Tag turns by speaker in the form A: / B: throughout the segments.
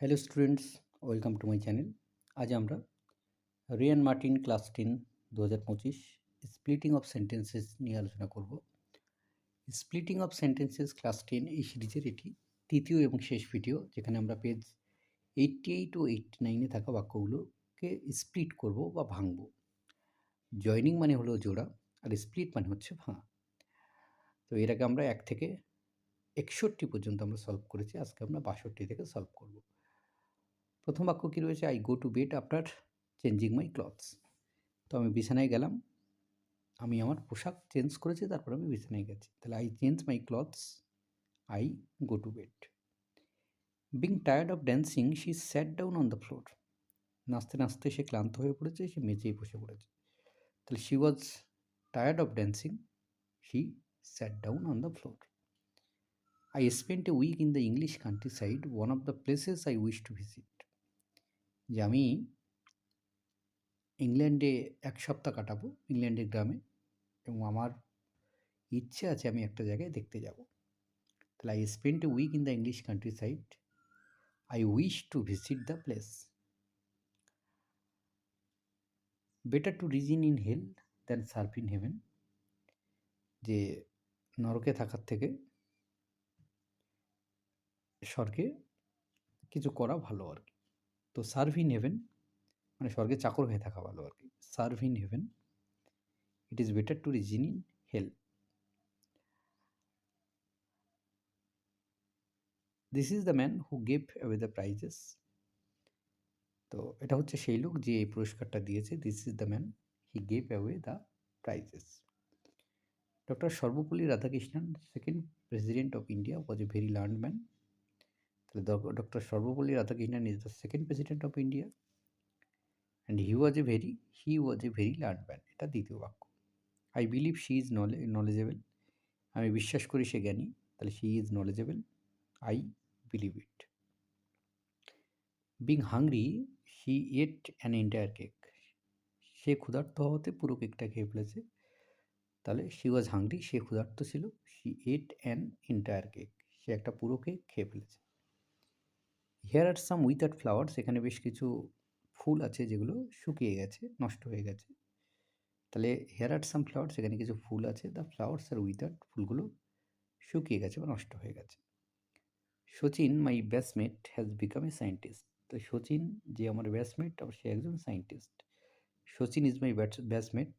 A: Hello students welcome to my channel আজ আমরা Riyan Martin class ten দু হাজার পঁচিশ স্প্লিটিং অফ সেন্টেন্সেস নিয়ে আলোচনা করব। Splitting of sentences class ten এই সিরিজের এটি তৃতীয় এবং শেষ ভিডিও যেখানে আমরা পেজ এইটটি এইট ও এইটটি নাইনে থাকা বাক্যগুলোকে স্প্লিট করব বা ভাঙব। জয়নিং মানে হলো জোড়া, আর স্প্লিট মানে হচ্ছে ভাঙা। তো এর আগে আমরা এক থেকে একষট্টি পর্যন্ত আমরা সলভ করেছি, আজকে আমরা বাষট্টি থেকে সলভ করব। প্রথম বাক্য কী রয়েছে? I go to bed after changing my clothes তো আমি বিছানায় গেলাম। আমি আমার পোশাক চেঞ্জ করেছি তারপর আমি বিছানায় গেছি। তাহলে I change my clothes I go to bed being tired of dancing she sat down on the floor নাচতে নাচতে সে ক্লান্ত হয়ে পড়েছে সে মেঝেই বসে পড়েছে। তাহলে she was tired of dancing she sat down on the floor I spent a week in the English countryside, one of the places I wish to visit. যে আমি ইংল্যান্ডে এক সপ্তাহ কাটাবো ইংল্যান্ডের গ্রামে এবং আমার ইচ্ছে আছে আমি একটা জায়গায় দেখতে যাব। তাহলে I spend a week in the English countryside I wish to visit the place better to reign in hell than serve in heaven যে নরকে থাকার থেকে স্বর্গে কিছু করা ভালো আর কি। তো সার্ভ ইন হেভেন মানে স্বর্গে চাকর হয়ে থাকা ভালো আর কি serve in heaven it is better to reign in hell this is the man who gave away the prizes তো এটা হচ্ছে সেই লোক যে এই পুরস্কারটা দিয়েছে। This is the man he gave away the prizes doctor Sarvepalli Radhakrishnan second president of India was a very learn man Dr. Sarvapalli Radhakrishnan is the second president of India and he was a very he was a very learned man. এটা দ্বিতীয় বাক্য I believe she is knowledgeable আমি বিশ্বাস করি সে জ্ঞানী তাহলে she is knowledgeable I believe it being hungry she ate an entire cake সে ক্ষুধার্ত হওয়াতে পুরো কেকটা খেয়ে ফেলেছে তাহলে শি ওয়াজ হাংরি সে ক্ষুধার্ত ছিল. She ate an entire cake সে একটা পুরো কেক খেয়ে ফেলেছে here are some without flowers এখানে বেশ কিছু ফুল আছে যেগুলো শুকিয়ে গেছে, নষ্ট হয়ে গেছে। তাহলে হেয়ার আর সাম ফ্লাওয়ার্স এখানে কিছু ফুল আছে দ্য ফ্লাওয়ার্স আর উইথাউট ফুলগুলো শুকিয়ে গেছে বা নষ্ট হয়ে গেছে। Sachin my batchmate has become a scientist তো সচিন যে আমার ব্যাসমেট সে একজন scientist Sachin is my batchmate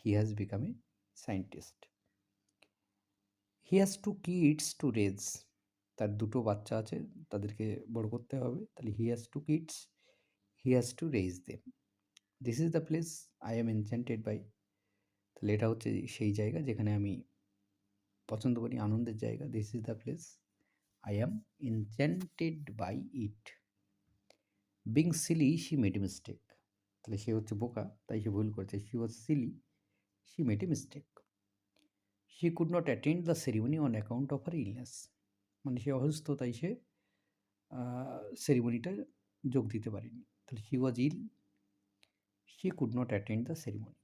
A: he has become a scientist he has two kids to raise তার দুটো বাচ্চা আছে, তাদেরকে বড় করতে হবে। তাহলে he has two kids he has to raise them this is the place I am enchanted by তাহলে এটা হচ্ছে সেই জায়গা যেখানে আমি পছন্দ করি, আনন্দের জায়গা। This is the place I am enchanted by it being silly she made a mistake তাহলে সে হচ্ছে বোকা, তাই সে ভুল করেছে। She was silly she made a mistake she could not attend the ceremony on account of her illness মানে সে অসুস্থ, তাই সে সেরিমনিটা যোগ দিতে পারেনি। তাহলে she was ill she could not attend the ceremony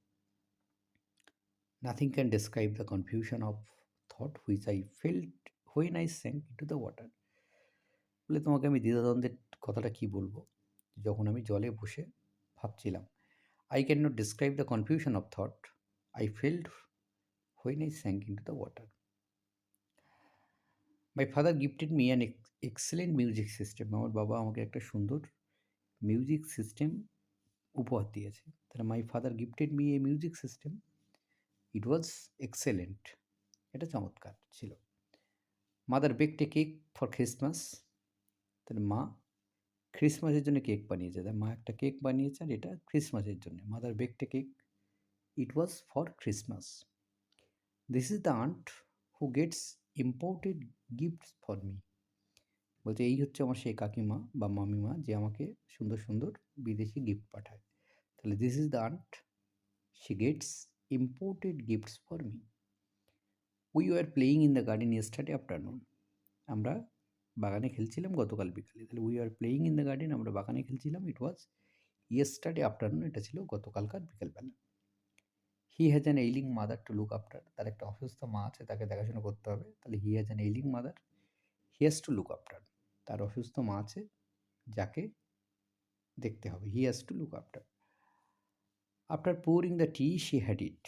A: nothing can describe the confusion of thought which I felt when I sank to the water বলে তোমাকে আমি দ্বিধাদ্বন্দ্বের কথাটা কী বলব? যখন আমি জলে বসে ভাবছিলাম I can not describe the confusion of thought I felt when I sank into the water my father gifted me an excellent music system আমার বাবা আমাকে একটা সুন্দর মিউজিক সিস্টেম উপহার দিয়েছে। তাহলে my father gifted me a music system it was excellent এটা চমৎকার ছিল। Mother baked a cake for Christmas তাহলে মা খ্রিসমাসের জন্য কেক বানিয়েছে। তাই মা একটা কেক বানিয়েছে আর এটা খ্রিসমাসের জন্য। Mother baked a cake it was for Christmas this is the aunt who gets imported gifts for me বলছে, এই হচ্ছে আমার সেই কাকিমা বা মামিমা যে আমাকে সুন্দর সুন্দর বিদেশি গিফট পাঠায়। তাহলে this is the aunt she gets imported gifts for me we are playing in the garden yesterday afternoon আমরা বাগানে খেলছিলাম গতকাল বিকালে। তাহলে we are playing in the garden আমরা বাগানে খেলছিলাম। ইট ওয়াজ ইয়েস্টারডে আফটারনুন এটা ছিল গতকালকার বিকেলবেলা। He has an ailing mother to look after তার একটা অসুস্থ মা আছে, তাকে দেখাশোনা করতে হবে। তাহলে he has an ailing mother he has to look after তার অসুস্থ মা আছে, যাকে দেখতে হবে। He has to look after after pouring the tea she had it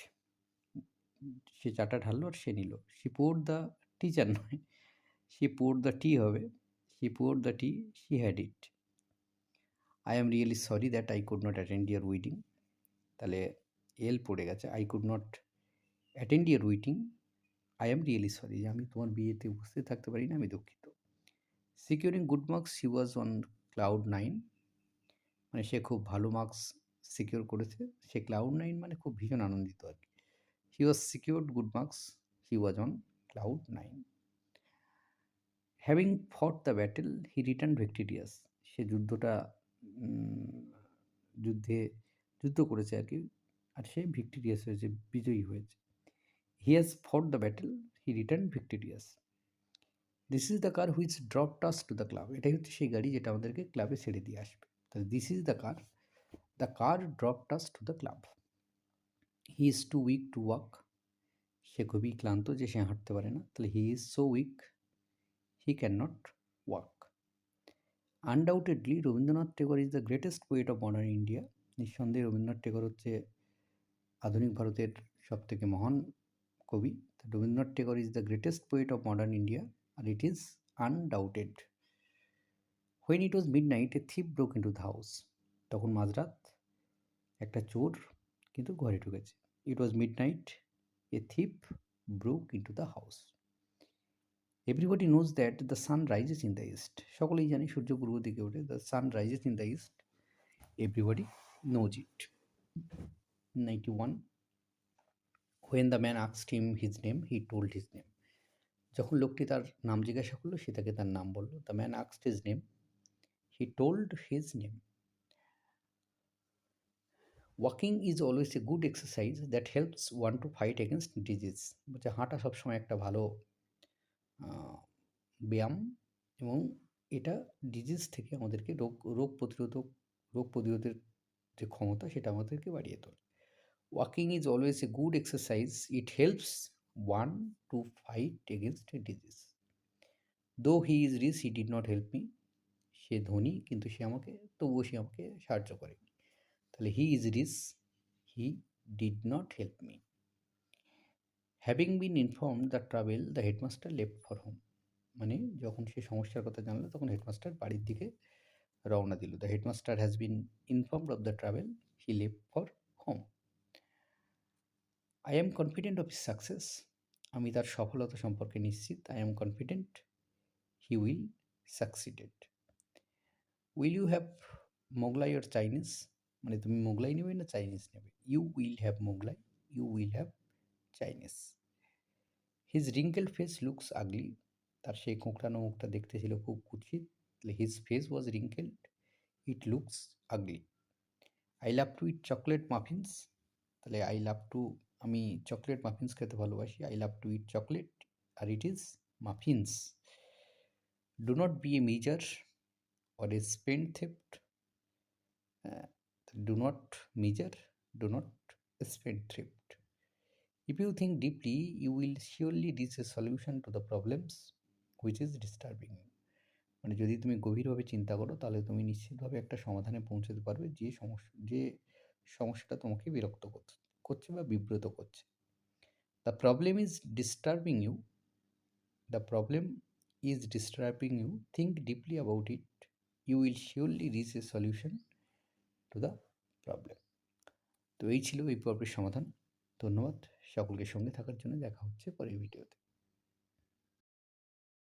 A: সে চাটা ঢাললো আর সে নিল। শি পোর দ্য টিচার নয় শি পোর দ্য টি হবে। She pour the tea she had it I am really sorry that I could not attend your wedding তাহলে এল পড়ে গেছে I could not attend your wedding I am really sorry যে আমি তোমার বিয়েতে উপস্থিত থাকতে পারি না, আমি দুঃখিত। Securing good marks she was on cloud nine মানে সে খুব ভালো মার্কস সিকিউর করেছে। সে ক্লাউড নাইন মানে খুব ভীষণ আনন্দিত আর কি। He was secured good marks he was on cloud nine having fought the battle he return victorious সে যুদ্ধটা যুদ্ধে, যুদ্ধ করেছে আর কি। আর সে ভিক্টোরিয়াস হয়েছে বিজয়ী হয়েছে। He has fought the battle he return victorious this is the car which drops us to the club এটাই হচ্ছে সেই গাড়ি যেটা আমাদেরকে ক্লাবে ছেড়ে দিয়ে আসবে। তাহলে this is the car the car drops us to the club he is too weak to walk সে খুবই ক্লান্ত যে সে হাঁটতে পারে না। তাহলে he is so weak he can not walk undoubtedly Rabindranath Tagore is the greatest poet of modern India নিঃসন্দেহে রবীন্দ্রনাথ টেগর হচ্ছে আধুনিক ভারতের সবথেকে মহান কবি Rabindranath Tagore is the greatest poet of modern India R it is undoubted when it was midnight a thief broke into the house তখন মাঝরাত একটা চোর কিন্তু ঘরে ঢুকেছে। It was midnight a thief broke into the house everybody knows that the sun rises in the east সকলেই জানি সূর্য পূর্ব দিকে ওঠে। The sun rises in the east everybody knows it ninety one when the man আক্সড him his name he told his name যখন লোকটি তার নাম জিজ্ঞাসা করল, সে তাকে তার নাম বলল। The man আক্সড his name he told his name walking is always a good exercise that helps one to fight against disease বলছে হাঁটা সবসময় একটা ভালো ব্যায়াম এবং এটা ডিজিজ থেকে আমাদেরকে রোগ রোগ প্রতিরোধক, রোগ প্রতিরোধের যে ক্ষমতা সেটা আমাদেরকে বাড়িয়ে তোলে। Walking is always a good exercise it helps one to fight against a disease though he is rich he did not help me সে ধনী, কিন্তু সে আমাকে, তবুও সে আমাকে সাহায্য করে তাহলে he is rich he did not help me having been inform the travel the headmaster left for home মানে যখন সে সমস্যার কথা জানলো, তখন হেডমাস্টার বাড়ির দিকে রওনা দিল। The headmaster has been informed of the travel he left for home I am confident of success আমি তার সফলতা সম্পর্কে নিশ্চিত। I am confident he will succeeded will you have Mughlai or Chinese মানে তুমি মোগলাই নেবে না চাইনিজ নেবে? You will have Mughlai you will have Chinese his wrinkle face looks ugly তার সেই কোঁকড়ানো মুখটা দেখতে ছিল খুব কুৎসিত। His face was wrinkled it looks ugly I love to eat chocolate muffins তাহলে আই লাভ টু আমি চকলেট মাফিন্স খেতে ভালোবাসি। I love to eat chocolate R it is muffins do not be a measure or a spendthrift do not measure do not spend thrift you think deeply, you will surely reach a solution to the problems which is disturbing you. মানে যদি তুমি গভীরভাবে চিন্তা করো তাহলে তুমি নিশ্চিতভাবে একটা সমাধানে পৌঁছতে পারবে যে সমস্যা যে সমস্যাটা তোমাকে বিরক্ত করছে বা বিব্রত করছে। The problem is disturbing you the problem is disturbing you think deeply about it you will surely reach a solution to the problem তো এই ছিল এই পর্বের সমাধান। ধন্যবাদ। সকলকে সঙ্গে থাকার জন্য দেখা হচ্ছে পরের ভিডিওতে।